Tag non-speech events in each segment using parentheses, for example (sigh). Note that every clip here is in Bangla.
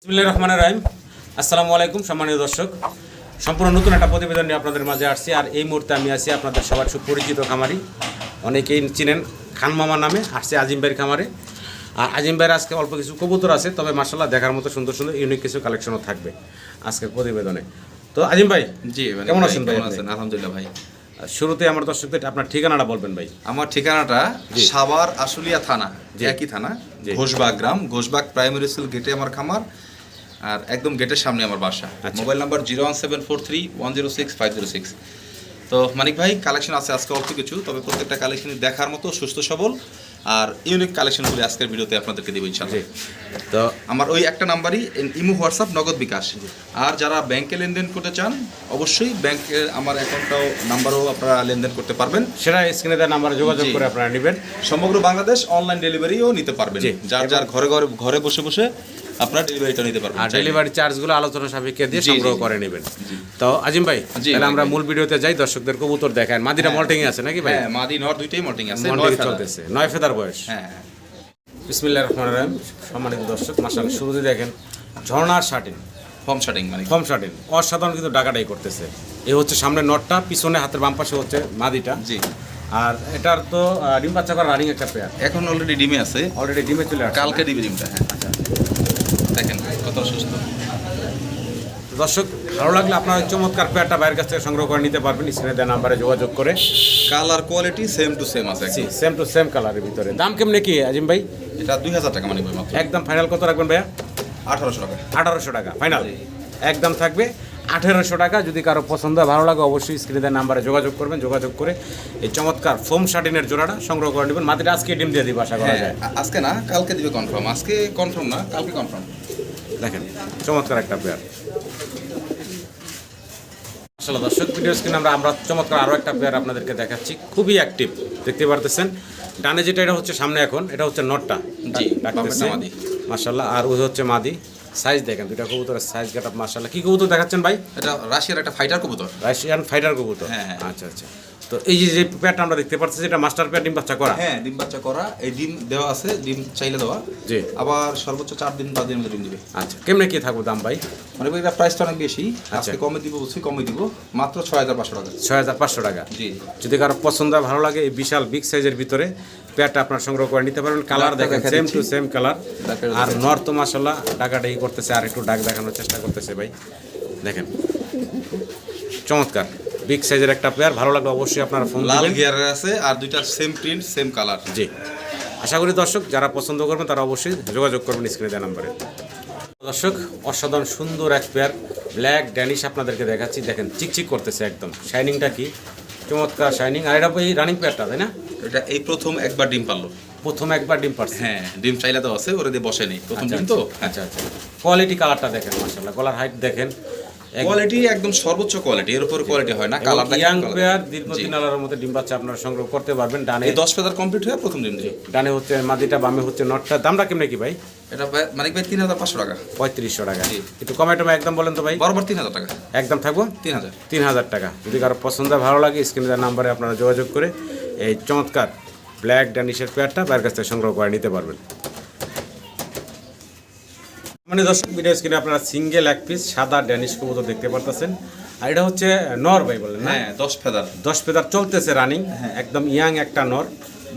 বিসমিল্লাহ রহমান রাহিম। আসসালামু আলাইকুম সম্মানীয় দর্শক। সম্পূর্ণ নতুন একটা প্রতিবেদন নিয়ে আপনাদের মাঝে আসছি। আর এই মুহূর্তে আমি আছি আপনাদের সবার সুপরিচিত খামারি। অনেকেই চিনেন খান মামা নামে আসছে আজিম ভাইয়ের খামারে। আর আজিম ভাইয়ের আজকে অল্প কিছু কবুতর আছে তবে মার্শাল্লাহ দেখার মতো সুন্দর সুন্দর ইউনিক কিছু কালেকশনও থাকবে আজকের প্রতিবেদনে। তো আজিম ভাই জি মানে কেমন আছেন ভাই কেমন আছেন? আলহামদুলিল্লাহ ভাই। শুরুতে আমার দর্শকদের আপনার ঠিকানাটা বলবেন ভাই। আমার ঠিকানাটা সাভার আশুলিয়া থানা। একই থানা। ঘোষবাগ গ্রাম ঘোষবাগ প্রাইমারি স্কুল গেটে আমার খামার। আর একদম গেটের সামনে আমার বাসা। আচ্ছা। Mobile number zero one seven four three one zero six five zero six. তো মানিক ভাই কালেকশন আছে আজকে অল্প কিছু তবে প্রত্যেকটা কালেকশন দেখার মতো সুস্থ সবল আর ইউনিক কালেকশনগুলি আজকের ভিডিওতে আপনাদেরকে দেবো ইনশাল্লাহ জি। তো আমার ওই একটা নাম্বারই ইমো হোয়াটসঅ্যাপ নগদ বিকাশ। আর যারা ব্যাংকে লেনদেন করতে চান অবশ্যই ব্যাংকের আমার অ্যাকাউন্টটাও নাম্বারও আপনারা লেনদেন করতে পারবেন। সেটা স্ক্রিনে দেওয়া নাম্বারে যোগাযোগ করে আপনারা নেবেন। সমগ্র বাংলাদেশ অনলাইন ডেলিভারিও নিতে পারবেন। যার যার ঘরে ঘরে ঘরে বসে বসে আপনারা ডেলিভারিটা নিতে পারবেন আর ডেলিভারি চার্জগুলো আলোচনা সাপেক্ষে দিয়ে সংগ্রহ করে নেবেন। তো আজিম ভাই তাহলে আমরা মূল ভিডিওতে যাই দর্শকদের কবুতর দেখান মল্টিং আছে নাকি ভাই? হ্যাঁ মাদি নর দুইটাই মল্টিং আছে মল্টিং চলতেছে। নয় ফেদার বয়স। হ্যাঁ হ্যাঁ। বিসমিল্লাহ রহমান রহিম। সম্মানিত দর্শক মাসাল শুরুতে দেখেন ঝর্ণার শাটিন ফর্ম শাটিং মানে ফর্ম শাটিন অসাধারণ কিন্তু ডাকাটাই করতেছে। এই হচ্ছে সামনে নটটা পিছনে হাতের বাম পাশে হচ্ছে মাদিটা। জি। আর এটার তো ডিম বাচ্চা করা রানিং একটা পেয়ার এখন অলরেডি ডিমে আছে। অলরেডি ডিমে চলে আসছে কালকে দিবে ডিমটা হ্যাঁ। কত সুস্থ। দর্শক ভালো লাগলে আপনার চমৎকার পেয়ারটা বাইরের কাছ থেকে সংগ্রহ করে নিতে পারবেন। স্ক্রিনে দেওয়া নাম্বারে যোগাযোগ করে। Colour quality same to same আছে একদম। সেম টু সেম কালারের ভিতরে। দাম কেমনে কি আজিম ভাই? এটা দুই হাজার টাকা মানে মাত্র একদম ফাইনাল কত রাখবেন ভাইয়া? আঠারোশো টাকা। আঠারোশো টাকা ফাইনাল একদম থাকবে আঠেরোশো টাকা। যদি কারও পছন্দ হয় ভালো লাগে অবশ্যই স্ক্রিনের নাম্বারে যোগাযোগ করবেন। যোগাযোগ করে এই চমৎকার ফোম শার্টিনের জোড়াটা সংগ্রহ করে নেবেন। মাটিটা আজকে ডিম দিয়ে দিব আশা করা হ্যাঁ যায়। আজকে না কালকে দিবে কনফার্ম আজকে কনফার্ম না কালকে কনফার্ম দেখেন চমৎকার একটা পেয়ার আসলে দর্শক ভিডিও স্ক্রিনে আমরা আমরা চমৎকার আরও একটা পেয়ার আপনাদেরকে দেখাচ্ছি। খুবই অ্যাক্টিভ দেখতে পারতেছেন? ডানে যেটা এটা হচ্ছে সামনে এখন এটা হচ্ছে নটটা। জি, মাদি। মাসাল্লাহ আর ওই হচ্ছে মাদি। সাইজ দেখেন দুইটা কবুতরের সাইজ গেট আপ মাসাল্লাহ কি কবুতর দেখাচ্ছেন ভাই? এটা রাশিয়ার একটা ফাইটার কবুতর। রাশিয়ান ফাইটার কবুতর। হ্যাঁ, হ্যাঁ। আচ্ছা আচ্ছা। তো এই যে পেয়ারটা আমরা দেখতে পাচ্ছি এটা মাস্টার পেয়ার ডিম বাচ্চা করা। হ্যাঁ ডিম বাচ্চা করা। এই ডিম দেওয়া আছে ডিম চাইলে দেওয়া। জি। আবার সর্বোচ্চ চার দিন পাঁচ দিনের মধ্যে ডিম দিবে। আচ্ছা কেমনে কি থাকব দাম ভাই? মানে এটা প্রাইসটা অনেক বেশি। আচ্ছা। আজকে কমে দিব বলছি কমে দিব। মাত্র ছয় হাজার পাঁচশো টাকা। ছয় হাজার পাঁচশো টাকা। জি। যদি কারও পছন্দ ভালো লাগে এই বিশাল বিগ সাইজের ভিতরে পেয়ারটা আপনার সংগ্রহ করে নিতে পারবেন কালার দেখেন সেম টু সেম কালার আর দেখাচ্ছি। নর তো মাসাল্লাহ ডাকাটা করতেছে আর একটু ডাক দেখানোর চেষ্টা করতেছে ভাই। দেখেন। চমৎকার। বিগ সাইজের একটা পেয়ার ভালো লাগলে অবশ্যই আপনার ফোন লাল গিয়ারের আছে আর দুইটা সেম প্রিন্ট সেম কালার জি। আশা করি দর্শক যারা পছন্দ করবেন তারা অবশ্যই যোগাযোগ করবেন স্ক্রিনে দেওয়া নাম্বারে দর্শক অসাধারণ সুন্দর এক পেয়ার ব্ল্যাক ড্যানিশ আপনাদেরকে দেখাচ্ছি। দেখেন চিকচিক করতেছে একদম। শাইনিংটা কি? চমৎকার শাইনিং আর এটা এই রানিং পেয়ারটা তাই না? এটা এই প্রথম একবার ডিম পারল। প্রথম একবার ডিম পারছে। হ্যাঁ ডিম চাইলে তো আছে ওরা দিয়ে বসে নেই প্রথম আচ্ছা, ডিম তো? আচ্ছা। আচ্ছা কোয়ালিটি কালারটা দেখেন মাশাআল্লাহ। গলার হাইট দেখেন। কোয়ালিটি একদম সর্বোচ্চ কোয়ালিটি এর উপরে কোয়ালিটি হয় না কালার ইয়াং পেয়ার দীর্ঘদিন আলার মধ্যে ডিম বাচ্চা আপনারা সংগ্রহ করতে পারবেন ডানে এই দশ ফেদার কমপ্লিট হয়ে প্রথম ডিম দিই ডানে হচ্ছে মাদিটা বামে হচ্ছে নটটা। দামটা কেমনে কি ভাই? এটা মানিক ভাই তিন হাজার পাঁচশো টাকা। পঁয়ত্রিশশো টাকা। একটু কমে টমে একদম বলেন তো ভাই। বরাবর তিন হাজার টাকা। একদম থাকব? তিন হাজার। তিন হাজার টাকা। যদি কারও পছন্দ ভালো লাগে স্ক্রিনে নাম্বারে আপনারা যোগাযোগ করে এই চমৎকার ব্ল্যাক ড্যানিশের পেয়ারটা বাইরের কাছ থেকে সংগ্রহ করে নিতে পারবেন। মানে দর্শক ভিডিও স্ক্রিনে আপনারা সিঙ্গেল এক পিস সাদা ড্যানিশ কবুতর দেখতে পারতেছেন। আর এটা হচ্ছে নর ভাই বলেন হ্যাঁ দশ ফেদার। দশ ফেদার চলতেছে রানিং একদম ইয়াং একটা নর।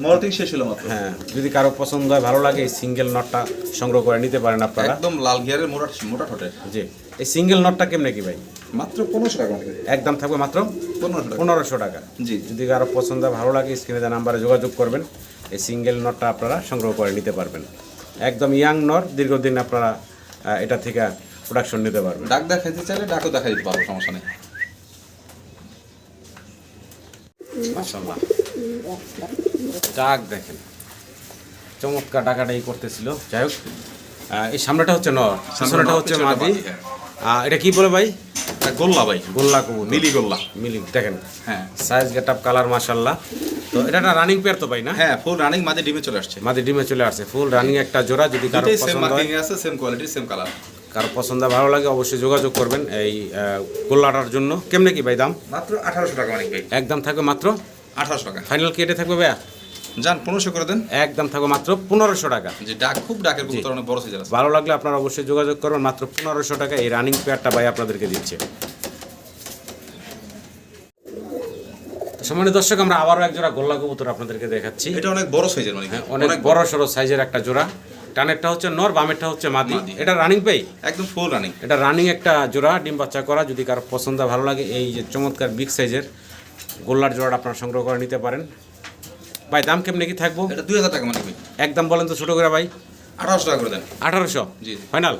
মল্টিং শেষ হলো মাত্র। হ্যাঁ যদি কারও পছন্দ হয় ভালো লাগে এই সিঙ্গেল নটটা সংগ্রহ করে নিতে পারেন আপনারা। একদম লাল গিয়ারের মোটা মোটা ঠোঁটের জি এই সিঙ্গেল নটটা কেমনে কি ভাই? মাত্র পনেরোশো টাকা একদম থাকবে মাত্র পনেরোশো টাকা। জি। যদি কারও পছন্দ হয়, ভালো লাগে স্ক্রিনে দেওয়া নাম্বারে যোগাযোগ করবেন। এই সিঙ্গেল নটটা আপনারা সংগ্রহ করে নিতে পারবেন। একদম ইয়াং নর দীর্ঘদিন আপনারা এটা থেকে প্রোডাকশন নিতে পারবে। ডাক দেখাইতে চাইলে ডাকও দেখা দিতে পারব সমস্যা নেই। মাশাল্লাহ ডাক দেখেন। চমৎকার ডাকাটাই করতেছিল। যাই হোক এই সামনেটা হচ্ছে নর সামনেটা হচ্ছে মাদি। হ্যাঁ। এটা কি বলে ভাই? গোল্লা ভাই। গোল্লা কবুতর মিলি গোল্লা। মিলি দেখেন। হ্যাঁ। সাইজ গেট আপ কালার মাশাল্লাহ তো এটা একটা রানিং পেয়ার তো ভাই না? হ্যাঁ ফুল রানিং মাঝে ডিমে চলে আসছে। মাদি ডিমে চলে আসছে। ফুল রানিং একটা জোড়া যদি কারও পছন্দ হয়। আছে সেম কোয়ালিটি সেম কালার কারও পছন্দ ভালো লাগে অবশ্যই যোগাযোগ করবেন এই গোল্লাটার জন্য। কেমনে কি ভাই দাম? মাত্র আঠারোশো টাকা ভাই। একদম থাকবে মাত্র? আঠারোশো টাকা। ফাইনাল কেটে থাকবে ভাইয়া? যান পনেরোশো করে দেন। একদম থাকবে মাত্র পনেরোশো টাকা। যে ডাক খুব ডাকের অনেক বড় সাইজের আছে। ভালো লাগলে আপনারা অবশ্যই যোগাযোগ করবেন মাত্র পনেরোশো টাকা এই রানিং পেয়ারটা ভাই আপনাদেরকে দিচ্ছে। সম্মানিত দর্শক আমরা আবারও এক জোড়া গোল্লা কবুতর আপনাদেরকে দেখাচ্ছি। এটা অনেক বড় সাইজের মানে হ্যাঁ, অনেক বড় সড়ো সাইজের একটা জোড়া। টানেরটা হচ্ছে নর বামেরটা হচ্ছে মাদি। এটা রানিং পেই একদম ফুল রানিং এটা রানিং একটা জোড়া ডিম বাচ্চা করা। যদি কারও পছন্দ ভালো লাগে এই যে চমৎকার বিগ সাইজের গোল্লার জোড়াটা আপনারা সংগ্রহ করে নিতে পারেন। ভাই দাম কেমনি কি থাকব? এটা দুই হাজার টাকা মানিক ভাই একদম বলেন তো ছোটো করে ভাই। আঠারোশো টাকা করে দেন। আঠারোশো? জি। ফাইনাল?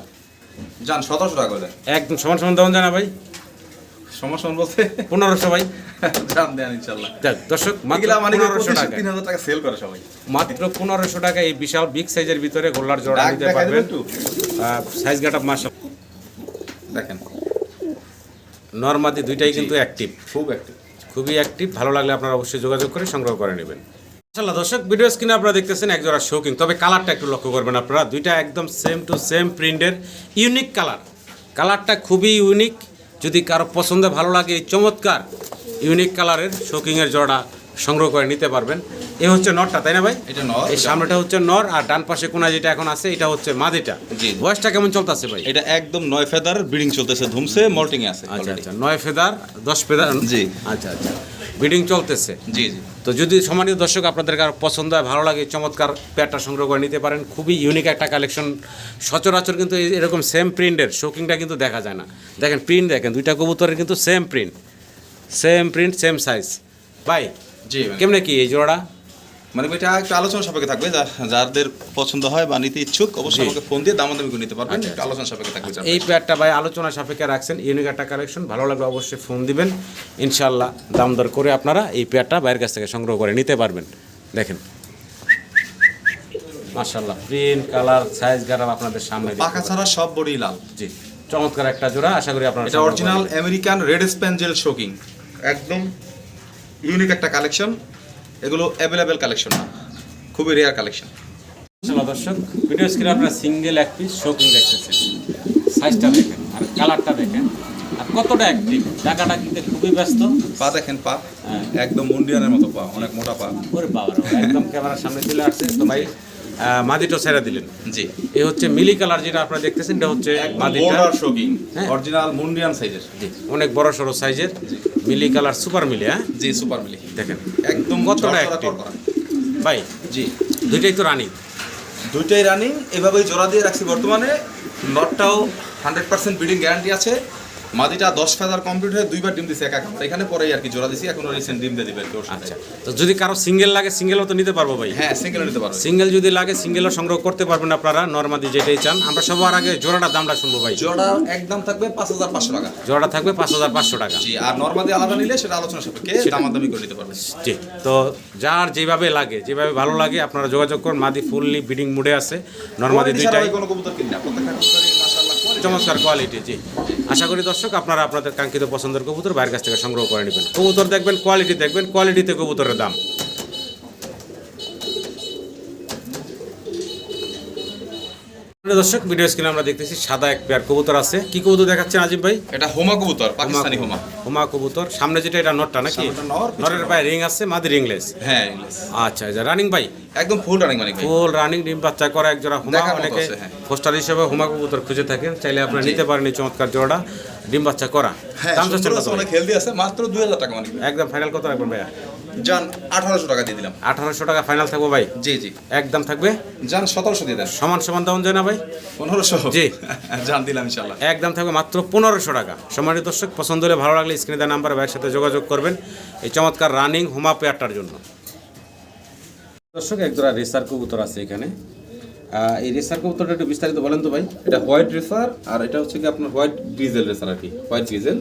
যান সতেরোশো টাকা করে দেন। একদম সমান সমান দেওয়া জানা ভাই? সমস্যা বলতে? পনেরোশো ভাই। যান দেন ইনশাল্লাহ। দর্শক মানে পনেরোশো টাকা তিন হাজার টাকা সেল করে সবাই। মাত্র পনেরোশো টাকা এই বিশাল বিগ সাইজের ভিতরে গোল্লার জোড়া ডাক নিতে পারবেন। সাইজ গাটা মাসা দেখেন। নর্মাদি দুইটাই কিন্তু অ্যাক্টিভ খুব একটু খুবই অ্যাক্টিভ ভালো লাগলে আপনারা অবশ্যই যোগাযোগ করে সংগ্রহ করে নেবেন। মাশাআল্লাহ দর্শক ভিডিও স্ক্রিনে আপনারা দেখতেছেন এক জোড়া শৌকিং তবে কালারটা একটু লক্ষ্য করবেন আপনারা। দুইটা একদম সেম টু সেম প্রিন্টের ইউনিক কালার কালারটা খুবই ইউনিক যদি কারও পছন্দে ভালো লাগে এই চমৎকার ইউনিক কালারের শৌকিংয়ের জোড়া সংগ্রহ করে নিতে পারবেন। এ হচ্ছে নরটা তাই না ভাই? এটা নর এই সামনেটা হচ্ছে নর আর ডান পাশে কোনা যেটা এখন আছে এটা হচ্ছে মাদিটা। জি। বয়সটা কেমন চলতেছে ভাই? এটা একদম নয় ফেদার ব্রিডিং চলতেছে ধুমসে মল্টিং এ আছে আচ্ছা আচ্ছা নয় ফেদার দশ ফেদার। জি। আচ্ছা আচ্ছা ব্রিডিং চলতেছে। জি জি। তো যদি সম্মানিত দর্শক আপনাদের কারও পছন্দ হয় ভালো লাগে চমৎকার প্যাটটা সংগ্রহ করে নিতে পারেন। খুবই ইউনিক একটা কালেকশন সচরাচর কিন্তু এই- এরকম সেম প্রিন্টের শোকিংটা কিন্তু দেখা যায় না। দেখেন প্রিন্ট দেখেন দুইটা কবুতরের কিন্তু same print same print same size ভাই জি মানে- কেমনে কি এই জোড়া মানে এটা একটু আলোচনা সাপেক্ষে থাকবে যাদের পছন্দ হয় বা নিতে ইচ্ছুক অবশ্যই। আমাকে ফোন দিয়ে দামাদামি করে নিতে পারবেন আচ্ছা, একটু আলোচনা সাপেক্ষে থাকবে এই প্যাডটা ভাই আলোচনা সাপেক্ষে রাখছেন ইউনিক একটা কালেকশন ভালো লাগলে অবশ্যই ফোন দিবেন। ইনশাল্লাহ দাম দর করে আপনারা এই প্যাডটা বাইরের কাছ থেকে সংগ্রহ করে নিতে পারবেন। দেখেন। মাশাল্লাহ প্রিন্ট কালার সাইজ গারাল আপনাদের সামনে পাখা ছাড়া সব বডি লাল। জি চমৎকার একটা জোড়া আশা করি আপনারা এটা original. American red spangle shocking একদম ইউনিক একটা কালেকশন এগুলো অ্যাভেলেবেল কালেকশন না। খুবই রেয়ার কালেকশন দর্শক ভিডিও স্ক্রিনে আপনারা সিঙ্গেল এক পিস শোকিং দেখতেছেন। সাইজটা দেখেন আর কালারটা দেখেন। আর কতটা অ্যাক্টিভ টাকাটা কিন্তু খুবই ব্যস্ত। পা দেখেন পা। হ্যাঁ। একদম মুন্ডিয়ানের মতো পা অনেক মোটা পা। ওরে বাবা একদম ক্যামেরার সামনে চলে আসছে। তো ভাই মাদিটো ছেড়ে দিলেন। জি। এই হচ্ছে মিলি কালার যেটা আপনারা দেখতেছেন এটা হচ্ছে মাদিটা। শোকিং হ্যাঁ। অরিজিনাল মুন্ডিয়ান সাইজের। জি, অনেক বড় সড়ো সাইজের। মিলি কালার সুপার মিলি হ্যাঁ? জি সুপার মিলি। দেখেন। একদম কতটা active? ভাই জি। দুইটাই তো রানিং দুইটাই রানিং এভাবেই জোড়া দিয়ে রাখছি বর্তমানে। নটটাও হান্ড্রেড পার্সেন্ট ব্রিডিং গ্যারান্টি আছে। মাদিটা দশ ফেদার কমপ্লিট হয়ে দুইবার ডিম দিছে একা একা। এখানে পরেই আর কি জোড়া দিছি এখন রিসেন্ট ডিম দিয়ে দিবে আর কি আচ্ছা। তো যদি কারও সিঙ্গেল লাগে সিঙ্গেলও তো নিতে পারব ভাই। হ্যাঁ সিঙ্গেল নিতে পারবে। সিঙ্গেল যদি লাগে সিঙ্গেলও সংগ্রহ করতে পারবেন আপনারা নর্মাদি যেটাই চান। আমরা সবার আগে জোড়াটার দামটা শুনব ভাই। জোড়া একদম থাকবে পাঁচ হাজার পাঁচশো টাকা। জোড়াটা থাকবে পাঁচ হাজার পাঁচশো টাকা। জি আর নর্মাদি আলাদা নিলে সেটা আলোচনা সাপেক্ষে দামাদামি করে নিতে পারবে জি তো যার যেভাবে লাগে যেভাবে ভালো লাগে আপনারা যোগাযোগ করুন। মাদি ফুললি বিডিং মুডে আছে। নর্মাদি দুইটাই কোনো কবুতর কিনি প্রত্যেকটা চমৎকার কোয়ালিটি জি। আশা করি দর্শক, আপনারা আপনাদের কাঙ্ক্ষিত পছন্দের কবুতর বাইরের কাছ থেকে সংগ্রহ করে নেবেন। কবুতর দেখবেন কোয়ালিটি দেখবেন কোয়ালিটিতে কবুতরের দাম। দর্শক ভিডিও স্ক্রিনে আমরা দেখতেছি সাদা এক পেয়ার কবুতর আছে। কি কবুতর দেখাচ্ছেন আজিম ভাই? এটা হোমা কবুতর পাকিস্তানি হোমা। হোমা কবুতর। সামনে যেটা এটা নটটা নাকি? নরের পায়ে রিং আছে মাদি রিংলেস হ্যাঁ আচ্ছা আচ্ছা রানিং ভাই। একদম ফুল রানিং মানে ফুল রানিং ডিম বাচ্চা করা এক জোড়া হুমা অনেকে হ্যাঁ। পোস্টার হিসেবে হুমা কবুতর খুঁজে থাকেন। চাইলে আপনারা নিতে পারেন এই চমৎকার জোড়া ডিম বাচ্চা করা। হ্যাঁ দাম চাচ্ছেন অনেক হেলদি আছে মাত্র দুই হাজার টাকা মানে একদম ফাইনাল কত রাখবেন ভাইয়া? যান আঠারোশো টাকা দিয়ে দিলাম। আঠারোশো টাকা ফাইনাল থাকব ভাই? জি জি। একদম থাকবে? যান সতেরোশো দিয়ে দেন। সমান সমান দাম যায় না ভাই? পনেরোশো? জি। (laughs) যান দিলাম ইনশাল্লাহ একদম থাকবে মাত্র পনেরোশো টাকা। সম্মানিত দর্শক পছন্দ হলে ভালো লাগলে স্ক্রিনে দেওয়া নাম্বার ভাইয়ের সাথে যোগাযোগ করবেন। এই চমৎকার রানিং হুমা পেয়ারটার জন্য। দর্শক এক জোড়া রেসার কবুতর আছে এখানে। এই রেসার কবুতরটা একটু বিস্তারিত বলেন তো ভাই। এটা হোয়াইট রেসার আর এটা হচ্ছে কি আপনার হোয়াইট ডিজেল রেসার আর কি। হোয়াইট ডিজেল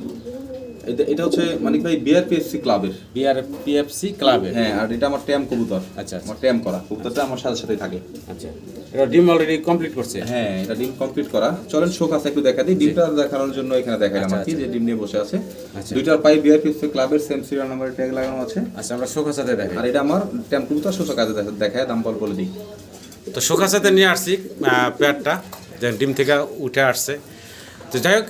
এটা হচ্ছে মানিক ভাই বিআরপিএসসি ক্লাবের। বিআর পিএফসি ক্লাবে হ্যাঁ আর এটা আমার ট্যাম কবুতর। আচ্ছা, আচ্ছা। আমার ট্যাম করা। কবুতরটা আমার সাথে সাথেই থাকে। আচ্ছা। এটা ডিম অলরেডি কমপ্লিট করছে? হ্যাঁ এটা ডিম কমপ্লিট করা। চলেন শোক আছে একটু দেখা দিই। ডিমটা দেখানোর জন্য এখানে দেখাইলাম আর কি যে ডিম নিয়ে বসে আছে। আচ্ছা। দুইটার পাই বিআরপিএসসি ক্লাবের সেম সিরিয়াল নাম্বার ট্যাগ লাগানো আছে। আচ্ছা আমরা শোকার সাথে দেখাই। আর এটা আমার ট্যাম কবুতর কাজে দেখা- দেখায় দাম বল বলে দিই। তো শোকার সাথে নিয়ে আসছি পেয়ারটা যে ডিম থেকে উঠে আসছে। তো যাই হোক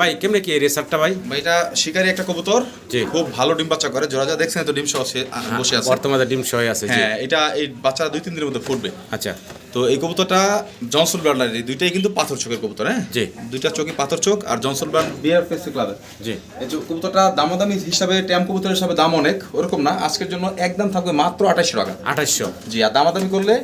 ভাই কেমনে কি রেসারটা ভাই? ভাই এটা শিকারি একটা কবুতর জি। খুব ভালো ডিম বাচ্চা করে। জোড়া যা দেখছেন তো ডিম সহ সে বসে আছে। বর্তমানে ডিম সহ আছে হ্যাঁ এটা এই বাচ্চা দুই তিন দিনের মধ্যে ফুটবে। আচ্ছা। তো এই কবুতরটা জনসন ব্রান্ডের দুইটাই কিন্তু পাথর চোখের কবুতর হ্যাঁ? জি। দুইটা চোখই পাথর চোখ আর জনসন ব্রান্ড বিয়ার ফেসি ক্লাবের জি। এই যে কবুতরটা দামাদামি হিসাবে ট্যাম কবুতর হিসাবে দাম অনেক ওরকম না। আজকের জন্য একদম থাকবে মাত্র আঠাশশো টাকা। আঠাশশো জি আর দামাদামি করলে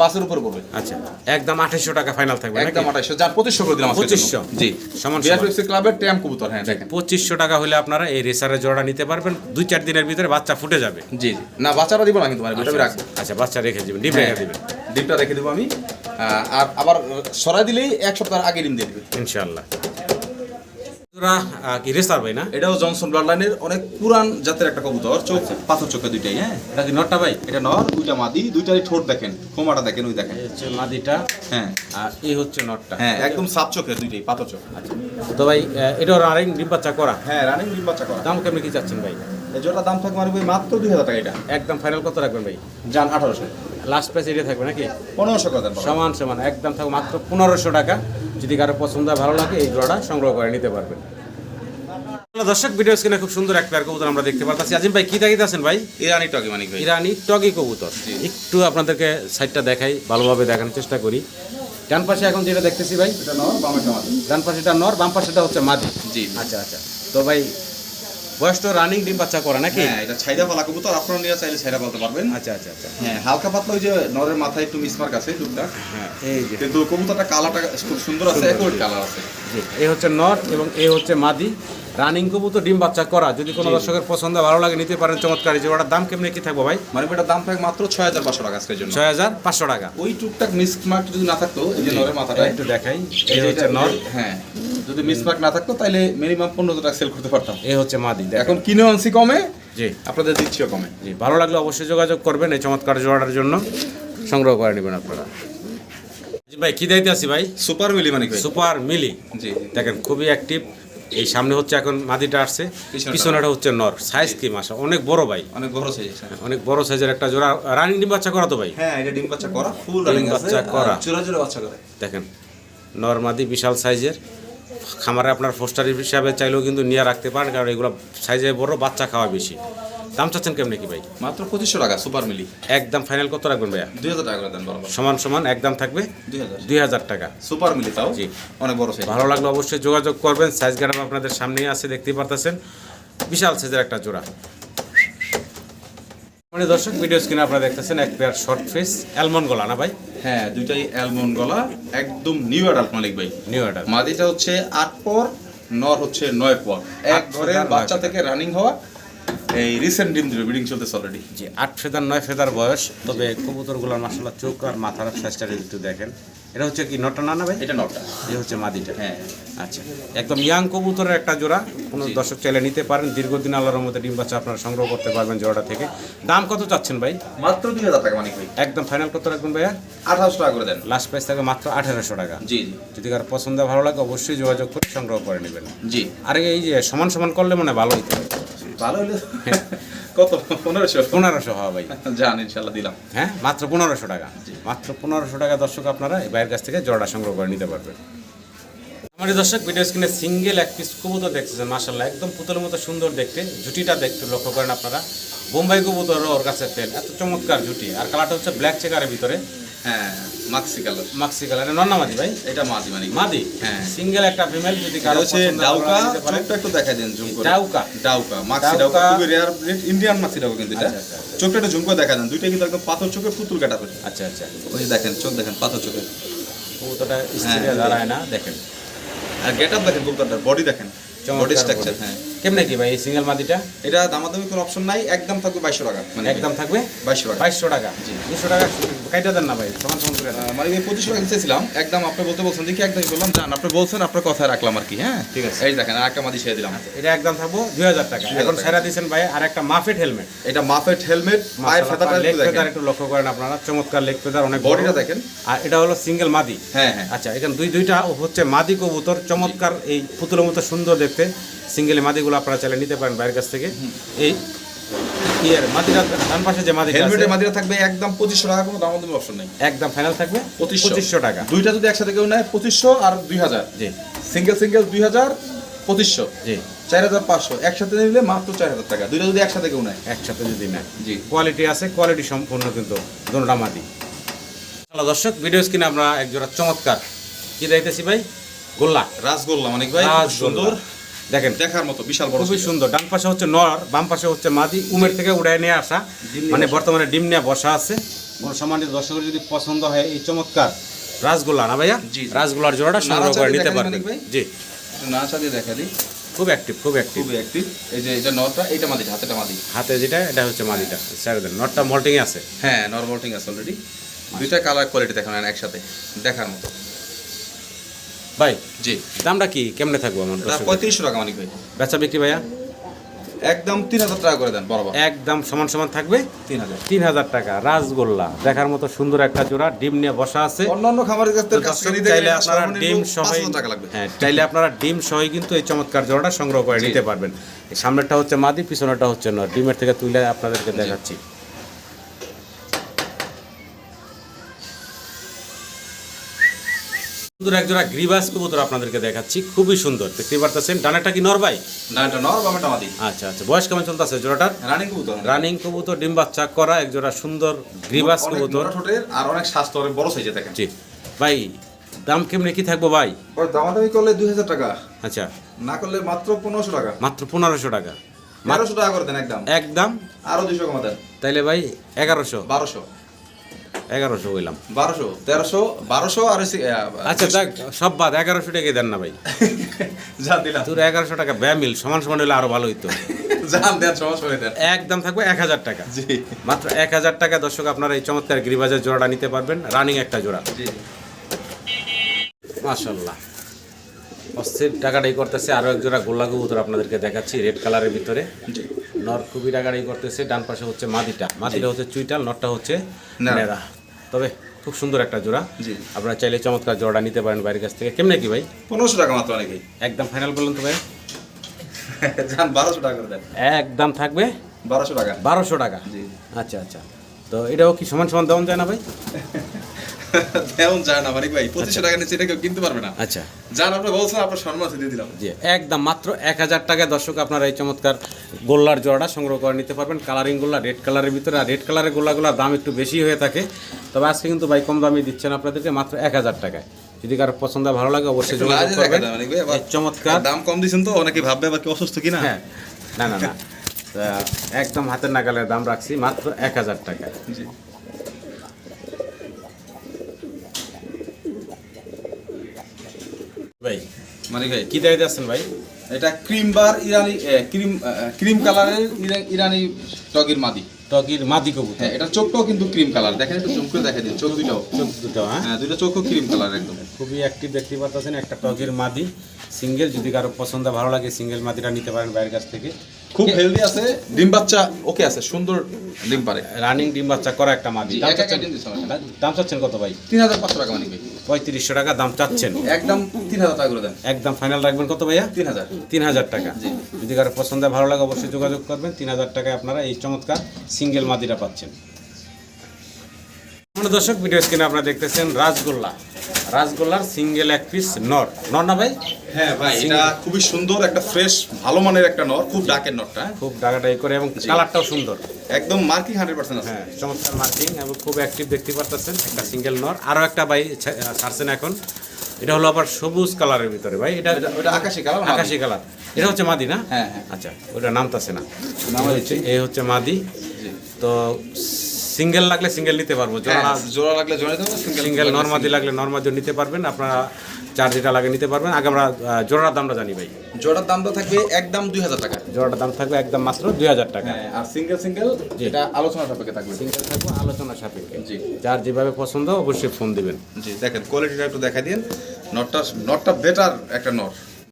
পাঁচের উপর পড়বে। আচ্ছা একদম আঠাশশো টাকা ফাইনাল থাকবে একদম আঠাশশো যার পঁচিশশো করে দিলাম। 2500 জি সমান বিয়ার সমান। ফেসি ক্লাবের ট্যাম কবুতর হ্যাঁ দেখেন। পঁচিশশো টাকা হলে আপনারা এই রেসারের জোড়া নিতে পারবেন। দুই চার দিনের ভিতরে বাচ্চা ফুটে যাবে। জি জি। না বাচ্চারা দিব না কিন্তু মানে দুটো আমি আচ্ছা বাচ্চা রেখে দিবেন হ্যাঁ, রেখে দিবেন। ডিমটা রেখে দেবো আমি। আর আবার সরাই দিলেই এক সপ্তাহ আগে ডিম দিয়ে দিবে। ইনশাল্লাহ কি রেসার ভাই না? এটাও জনসন ব্লাড লাইনের অনেক পুরান জাতের একটা কবুতর চোখ পাথর চোখে দুইটাই হ্যাঁ? এটা কি নটটা ভাই? এটা নর দুইটা মাদি দুইটারই ঠোঁট দেখেন খোমাটা দেখেন ওই দেখেন। হচ্ছে মাদিটা হ্যাঁ। আর এই হচ্ছে নটটা। হ্যাঁ একদম সাপ চোখের দুইটাই পাথর চোখ আচ্ছা। তো ভাই এটাও রানিং ডিম বাচ্চা করা? হ্যাঁ রানিং ডিম বাচ্চা করা। দাম কেমনি কি চাচ্ছেন ভাই? এই দাম থাকবে মারবে মাত্র দুই হাজার টাকা এটা। একদম ফাইনাল কত রাখবেন ভাই? যান আঠারোশো। লাস্ট প্রাইস এটা থাকবে নাকি? পনেরোশো বাবা। সমান সমান। একদম থাকবে মাত্র পনেরোশো টাকা। যদি কারও পছন্দ হয় ভালো লাগে এই জোড়াটা সংগ্রহ করে নিতে পারবেন। দর্শক ভিডিও স্ক্রিনে খুব সুন্দর এক পেয়ার কবুতর আমরা দেখতে পাচ্ছি আজিম ভাই কি দেখিতে আছেন ভাই? ইরানি টকি মানিক ভাই। ইরানি টগি কবুতর। একটু আপনাদেরকে সাইডটা দেখাই ভালোভাবে দেখানোর চেষ্টা করি। ডান পাশে এখন যেটা দেখতেছি ভাই এটা নর বামেটা মাদি ডান পাশেটা নর বাম পাশেটা হচ্ছে মাদি জি। আচ্ছা আচ্ছা। তো ভাই বয়স তো রানিং ডিম বাচ্চা করে নাকি? হ্যাঁ এটা ছাইদা পালা কবুতর আপনারা নিয়ে চাইলে ছাইদা পালতে পারবেন। আচ্ছা আচ্ছা আচ্ছা। হ্যাঁ হালকা পাতলা ওই যে নরের মাথায় একটু মিসমার্ক আছে টুকটাক। হ্যাঁ এই যে। কিন্তু কবুতরটা কালারটা খুব সুন্দর আছে একই কালার আছে। জি এই হচ্ছে নর এবং এই হচ্ছে মাদি। রানিং কবুতর ডিম বাচ্চা করা। যদি কোনো দর্শকের পছন্দ ভালো লাগে নিতে পারেন চমৎকার। যে ওটার দাম কেমনি কি থাকব ভাই? মানে এটার দাম থাকবে মাত্র ছয় হাজার পাঁচশো টাকা আজকের জন্য। ছয় হাজার পাঁচশো টাকা। ওই টুকটাক মিসমার্ক যদি না থাকতো এই যে নরের মাথাটা একটু দেখাই। এই হচ্ছে নর। হ্যাঁ। যদি মিস মিসমার্ক না থাকতো তাহলে মিনিমাম পনেরো টাকা সেল করতে পারতাম। এই হচ্ছে মাদি দেখেন। এখন কিনে আনছি কমে জি। আপনাদের দিচ্ছিও কমে। জি ভালো লাগলে অবশ্যই যোগাযোগ করবেন এই চমৎকার জোড়াটার জন্য। সংগ্রহ করে নেবেন আপনারা। ভাই কি দাইতে আছি ভাই? সুপার মিলি মানে সুপার মিলি জি দেখেন খুবই অ্যাক্টিভ এই সামনে হচ্ছে এখন মাদিটা আসছে। পিছনেটা। হচ্ছে নর। সাইজ কি মাসা অনেক বড় ভাই। অনেক বড় সাইজ অনেক বড় সাইজের একটা জোড়া। রানিং ডিম বাচ্চা করা তো ভাই? হ্যাঁ এটা ডিম বাচ্চা করা ফুল রানিং আছে বাচ্চা করা। চূড়া চূড়া বাচ্চা করে। দেখেন নর্মাদি বিশাল সাইজের খামারে আপনার ফোস্টার হিসাবে চাইলেও কিন্তু নিয়ে রাখতে পারেন কারণ এগুলো সাইজে বড় বাচ্চা খাওয়া বেশি। দাম চাচ্ছেন কেমনি কি ভাই? মাত্র পঁচিশশো টাকা সুপার মিলি একদম ফাইনাল কত রাখবেন ভাইয়া? দুই হাজার টাকা দেন সমান সমান একদম থাকবে দুই হাজার। টাকা। সুপার মিলি তাও? জি। অনেক বড় সাইজ ভালো লাগলে অবশ্যই যোগাযোগ করবেন সাইজ গ্রাম আপনাদের সামনেই আছে দেখতেই পারতেছেন। বিশাল সাইজের একটা জোড়া। মানে দর্শক ভিডিও স্ক্রিনে আপনারা দেখতেছেন এক পেয়ার শর্ট ফেস অ্যালমন্ড গলা না ভাই? হ্যাঁ দুইটাই অ্যালমন্ড গলা একদম নিউ অ্যাডাল্ট মালিক ভাই। নিউ এটা মাদিটা হচ্ছে আট পর নর হচ্ছে নয় পর। এক ঘরে বাচ্চা থেকে রানিং হওয়া এই রিসেন্ট ডিম দিল ব্রিডিং চলতেছে অলরেডি যে আট ফেদার নয় ফেদার বয়স তবে কবুতরগুলোর মাসাল্লাহ চোখ আর মাথার সাইজটা যদি একটু দেখেন। এটা হচ্ছে কি নটা না না ভাই? এটা নটা এই হচ্ছে মাদিটা। হ্যাঁ। আচ্ছা একদম ইয়াং কবুতরের একটা জোড়া। কোনো দর্শক চাইলে নিতে পারেন। দীর্ঘদিন আল্লাহর মধ্যে ডিম বাচ্চা আপনারা সংগ্রহ করতে পারবেন জোড়াটা থেকে। দাম কত চাচ্ছেন ভাই? মাত্র দুই হাজার টাকা মানিক ভাই। একদম ফাইনাল কত রাখবেন ভাইয়া? আঠারোশো টাকা করে দেন। লাস্ট প্রাইস থাকে মাত্র আঠারোশো টাকা। জি যদি কার পছন্দ ভালো লাগে অবশ্যই যোগাযোগ করে সংগ্রহ করে নেবেন। জি। আর এই যে সমান সমান করলে মনে হয় ভালো হইতে হবে ভালো হলে কত? পনেরোশো? পনেরোশো হওয়া ভাই। যান ইনশাল্লাহ দিলাম। হ্যাঁ মাত্র পনেরোশো টাকা। মাত্র পনেরোশো টাকা দর্শক আপনারা এই বাইরের কাছ থেকে জড়া সংগ্রহ করে নিতে পারবেন। আমাদের দর্শক ভিডিও স্ক্রিনে সিঙ্গেল এক পিস কবুতর দেখতেছেন মাসাল্লাহ একদম পুতুলের মতো সুন্দর দেখতে। জুটিটা দেখতে লক্ষ্য করেন আপনারা। বোম্বাই কবুতরও ওর কাছে ফেল এত চমৎকার জুটি। আর কালারটা হচ্ছে ব্ল্যাক চেকারের ভিতরে। হ্যাঁ মাক্সি কালার মাক্সি কালারে নন্না মাদি ভাই? এটা মাদি মানিক মাদি? হ্যাঁ। সিঙ্গেল একটা ফিমেল যদি কারও হচ্ছে ডাউকা। ভালো নিতে পারেন। চোখটা একটু দেখা দেন জুম করে। ডাউকা। ডাউকা মাক্সি ডাউকা। ডাউকা। খুবই রেয়ার ইন্ডিয়ান মাক্সি ডাউকা কিন্তু এটা। চোখটা একটু জুম করে দেখা দেন। দুইটা কিন্তু একদম পাথর চোখের পুতুল কাটা করে। আচ্ছা আচ্ছা। ওই দেখেন চোখ দেখেন পাথর চোখের। হ্যাঁ। দাঁড়ায় না দেখেন। আর গেট আপ দেখেন কবুতরটার বডি দেখেন। বডি স্ট্রাকচার হ্যাঁ। কেমনে কি ভাই এই সিঙ্গেল মাদিটা? এটা দামাদামি কোনো অপশন নাই একদম থাকবে বাইশশো টাকা। মানে একদম থাকবে? বাইশশো টাকা। বাইশশো টাকা। জি। দুশো টাকা কাইটা দেন না ভাই সমান সমান করে মানে আমি পঁচিশশো টাকা একদম আপনি বলতে বলছেন দেখি একদম বললাম জান আপনি বলছেন আপনার কথা রাখলাম আর কি হ্যাঁ? ঠিক আছে। এই দেখেন আর একটা মাদি দিলাম। এটা একদম থাকব দুই হাজার টাকা। এখন সেরা দিচ্ছেন ভাই আর একটা মাফেট হেলমেট। এটা মাফেট হেলমেট পায়ের ফেদারটা লেগ একটু ফেদার একটু লক্ষ্য করেন আপনারা চমৎকার লেগ ফেদার অনেক বড়। বডিটা দেখেন। আর এটা হলো সিঙ্গেল মাদি। হ্যাঁ হ্যাঁ। আচ্ছা এখানে দুই দুইটা হচ্ছে মাদি কবুতর চমৎকার এই পুতুলের মতো সুন্দর দেখতে। সিঙ্গেল মাদিগুলো আপনারা চাইলে নিতে পারেন বাইরের কাছ থেকে। এই ইয়ের মাদিটা ডান পাশে যে মাদিটা হেলমেটের মাদিরা থাকবে একদম পঁচিশশো টাকা কোনো দামাদামি অপশন নেই। একদম ফাইনাল থাকবে পঁচিশশো। পঁচিশশো টাকা। দুইটা যদি একসাথে কেউ নেয় পঁচিশশো আর দুই হাজার। জি। সিঙ্গেল সিঙ্গেল দুই হাজার পঁচিশশো। জি। চার হাজার পাঁচশো। একসাথে নিলে মাত্র চার হাজার টাকা। দুইটা যদি একসাথে কেউ নেয়। একসাথে যদি নেয়। জি। কোয়ালিটি আছে কোয়ালিটি সম্পূর্ণ কিন্তু দর্শক ভিডিও স্ক্রিনে আমরা এক জোড়া চমৎকার। কি দেখতেছি ভাই? গোল্লা। রাসগোল্লা অনেক ভাই সুন্দর। দেখেন দেখার মতো বিশাল বড় খুবই সুন্দর। ডান পাশে হচ্ছে নর বাম পাশে হচ্ছে মাদি। উমের থেকে উড়ায় নিয়ে আসা। মানে বর্তমানে ডিম নিয়ে বসা আছে। কোনো সম্মানিত দর্শকের যদি পছন্দ হয় এই চমৎকার। রাসগোল্লা না ভাইয়া? জি। রাসগোল্লার জোড়াটা সংগ্রহ করে নিতে পারবেন। জি। দিয়ে দেখা দিই খুব অ্যাক্টিভ খুব অ্যাক্টিভ খুবই অ্যাক্টিভ এই যে এটা নটটা এটা মাদি হাতেটা মাদি। হাতে যেটা এটা হচ্ছে মাদিটা। ছেড়ে দেন নটটা মল্টিং আছে। হ্যাঁ নর্মাল ঠিক আছে অলরেডি দুইটা কালার কোয়ালিটি দেখানো একসাথে। দেখার মতো। ভাই জি। দামটা কি? কেমনে থাকব আমার পঁয়ত্রিশশো টাকা মানিক ভাই। বেচা বিক্রি ভাইয়া? একদম তিন হাজার টাকা করে দেন বরাবর। একদম সমান সমান থাকবে? তিন হাজার। তিন হাজার টাকা রাসগোল্লা। দেখার মতো সুন্দর একটা জোড়া ডিম নিয়ে বসা আছে। অন্যান্য খামারের কাছ থেকে কাছ নিতে চাইলে আপনারা ডিম সহ টাকা লাগবে। হ্যাঁ চাইলে আপনারা ডিম সহই কিন্তু এই চমৎকার জোড়াটা সংগ্রহ করে নিতে পারবেন। সামনেরটা হচ্ছে মাদি পিছনেরটা হচ্ছে নর। ডিমের থেকে তুলে আপনাদেরকে দেখাচ্ছি। সুন্দর এক জোড়া গ্রিবাস কবুতর আপনাদেরকে দেখাচ্ছি খুবই সুন্দর। দেখতে পারতেছেন। ডানাটা কি নর ভাই? না নর বামেটা মাদি? আচ্ছা আচ্ছা। বয়স কেমন চলতেছে জোড়াটার? রানিং কবুতর। রানিং কবুতর ডিম বাচ্চা করা এক জোড়া সুন্দর গ্রিবাস কবুতর। ঠোঁটের আর অনেক স্বাস্থ্য অনেক বড় সাইজে দেখেন। জি। ভাই দাম কেমনে কি থাকব ভাই? ওর দামাদামি করলে দুই হাজার টাকা। আচ্ছা। না করলে মাত্র পনেরোশো টাকা। মাত্র পনেরোশো টাকা। বারোশো টাকা করে দেন একদম। একদম? আরও দুশো কমা দেন। তাইলে ভাই এগারোশো। বারোশো। এগারোশো বললাম বারোশো তেরোশো বারোশো আর আচ্ছা দেখ সব বাদ এগারোশো টাকা দেন না ভাই। (laughs) জান দিলাম। তোর এগারোশো টাকা ব্যামিল সমান সমান হলে আরও ভালো হইতো। (laughs) একদম থাকবে এক হাজার টাকা। মাত্র এক হাজার টাকা দর্শক আপনারা এই চমৎকার গিরিবাজের জোড়াটা নিতে পারবেন। রানিং একটা জোড়া। মাশাল্লাহ অস্থির টাকাটাই করতেছে। আরও এক জোড়া গোল্লা কবুতর আপনাদেরকে দেখাচ্ছি রেড কালারের ভিতরে। নর খুবই টাকাটাই করতেছে। ডান পাশে হচ্ছে মাদিটা। মাদিটা হচ্ছে চুইটাল নরটা হচ্ছে নেড়া। তবে খুব সুন্দর একটা জোড়া। জি। আপনারা চাইলে চমৎকার জোড়া নিতে পারেন বাইরের কাছ থেকে। কেমনে কি ভাই? পনেরোশো টাকা মাত্র অনেকেই। একদম ফাইনাল বললেন তো ভাই? (laughs) জান বারোশো টাকা করে দেন। একদম থাকবে? বারোশো টাকা। বারোশো টাকা? জি। আচ্ছা আচ্ছা। তো এটাও কি সমান সমান দেওয়া যায় না ভাই? (laughs) (laughs) তেমন যায় না ভাই পঁচিশশো টাকা নিচে এটা কেউ কিনতে পারবে না। আচ্ছা। জান আপনি বলছেন আপনার সম্মান দিয়ে দিলাম। জি একদম মাত্র এক হাজার টাকায় দর্শক আপনারা এই চমৎকার গোল্লার জোড়াটা সংগ্রহ করে নিতে পারবেন। কালারিং গোল্লা রেড কালারের ভিতরে আর রেড কালারের গোল্লাগুলোর দাম একটু বেশি হয়ে থাকে। তবে আজকে কিন্তু ভাই কম দামে দিচ্ছেন আপনাদেরকে মাত্র এক হাজার টাকায়। যদি কারও পছন্দ ভালো লাগে অবশ্যই যোগাযোগ করবেন। চমৎকার। দাম কম দিয়েছেন তো অনেকে ভাববে আবার কি অসুস্থ কিনা? হ্যাঁ। না না না। (laughs) একদম হাতের নাগালের দাম রাখছি মাত্র এক হাজার টাকায়। ভাই মানিক ভাই কি দাঁড়িয়ে আছেন ভাই? এটা ক্রিম বার ইরানি ক্রিম ক্রিম কালারের ইরানি টগির মাদি। টকির মাদি কবুতর। হ্যাঁ এটা চোখটাও কিন্তু ক্রিম কালার। দেখেন একটু জুম করে দেখে দিন চোখ দুটো চোখ দুটো হ্যাঁ? হ্যাঁ দুটো চোখও ক্রিম কালার একদম। খুবই অ্যাক্টিভ দেখতে পাচ্ছেন একটা টকের মাদি। সিঙ্গেল যদি কারও পছন্দ ভালো লাগে সিঙ্গেল মাদিটা নিতে পারেন বাইরের কাছ থেকে। খুব হেলদি আছে ডিম বাচ্চা ওকে আছে সুন্দর ডিম পারে। রানিং ডিম বাচ্চা করা একটা মাদি। দাম চাচ্ছেন কত ভাই? তিন হাজার পাঁচশো টাকা মানিক ভাই। পঁয়ত্রিশশো টাকা দাম চাচ্ছেন। একদম তিন হাজার টাকা করে দেন। একদম ফাইনাল রাখবেন কত ভাইয়া? তিন হাজার। তিন হাজার টাকা। যদি কারও পছন্দ ভালো লাগে অবশ্যই যোগাযোগ করবেন। তিন হাজার টাকায় আপনারা এই চমৎকার সিঙ্গেল মাদিরা পাচ্ছেন। দর্শক ভিডিও স্ক্রিনে আপনারা দেখতেছেন রাজগোল্লা রাজগোল্লার সিঙ্গেল এক পিস নর। নর না ভাই? হ্যাঁ ভাই এটা খুবই সুন্দর একটা ফ্রেশ ভালো মানের একটা নর খুব ডাকের নরটা হ্যাঁ? খুব ডাকাটাই করে এবং কালারটাও সুন্দর। একদম মার্কিং হান্ড্রেড পার্সেন্ট আছে। হ্যাঁ চমৎকার মার্কিং এবং খুব অ্যাক্টিভ দেখতে পারতেছেন একটা সিঙ্গেল নর। আরও একটা ভাই ছাড়ছেন এখন। এটা হলো আবার সবুজ কালারের ভিতরে ভাই। এটা ওটা- আকাশি কালার আকাশি কালার এটা হচ্ছে মাদি না? হ্যাঁ, হ্যাঁ। আচ্ছা ওটা নামতাছে না। নাম হচ্ছে এই হচ্ছে মাদি। তো সিঙ্গেল লাগলে সিঙ্গেল নিতে পারব। জোড়া হ্যাঁ, জোড়া লাগলে জোড়া দেবো সিঙ্গেল সিঙ্গেল নর্মাদি লাগলে নর্মাদিও নিতে পারবেন আপনারা চার যেটা লাগে নিতে পারবেন। আগে আমরা জোড়ার দামটা জানি ভাই। জোড়ার দামটা থাকবে একদম দুই হাজার টাকা। জোড়াটার দাম থাকবে একদম মাত্র দুই হাজার টাকা। হ্যাঁ আর সিঙ্গেল সিঙ্গেল যেটা আলোচনা সাপেক্ষে থাকবে। সিঙ্গেল থাকবে আলোচনা সাপেক্ষে। জি। যার যেভাবে পছন্দ অবশ্যই ফোন দিবেন। জি দেখেন কোয়ালিটিটা একটু দেখা দিন। নটটা নটটা বেটার একটা নট